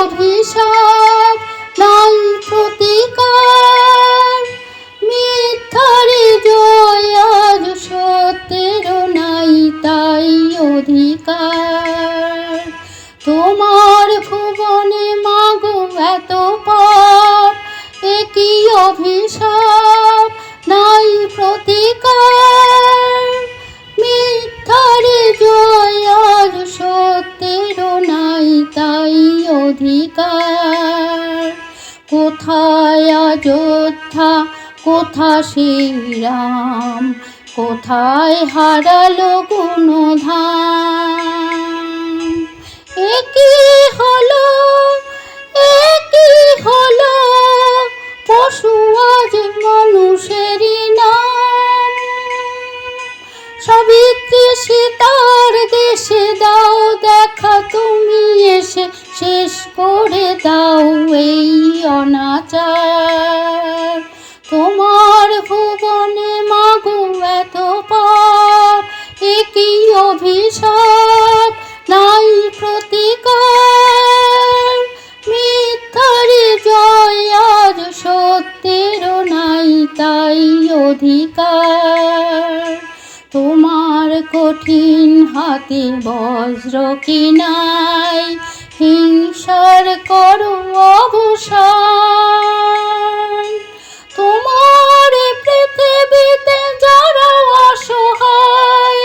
অভিশাপ নাই প্রতিকার মিথ্যারে জয় আজ সত্যের নাই, তাই অধিকার। তোমার ভুবনে মাগো এত পাপ, একই অভিশাপ, নাই প্রতিকার। অধিকার। কোথায় অযোধ্যা কোথা শ্রীরাম, কোথায় হারালো গুণধাম। একই হলো একই হলো, পশু আজ মানুষেরই নাম। সাবিত্রী করে দাও এই অনাচার। তোমার ভুবনে মাগো এত পাপ, একই অভিশাপ, নাই প্রতিকার। মিথ্যারে জয় আজ সত্যের নাই তাই অধিকার। তোমার কঠিন হাতে বজ্র কি নাই হিংসার করো অবসান। তোমার পৃথিবীতে যারা অসহায়,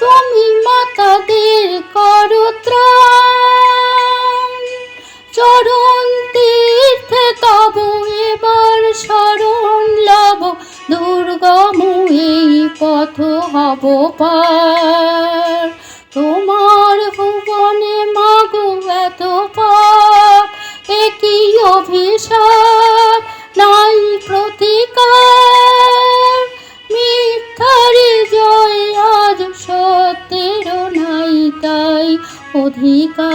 তুমি মাতাদের করো ত্রাণ। চরণ তীর্থে তব এবার শরণ লব দুর্গম এই পথ হব পার। অভিশাপ নাই প্রতিকার। মিথ্যারি জয় আজ সত্যেরও নাই তাই অধিকার।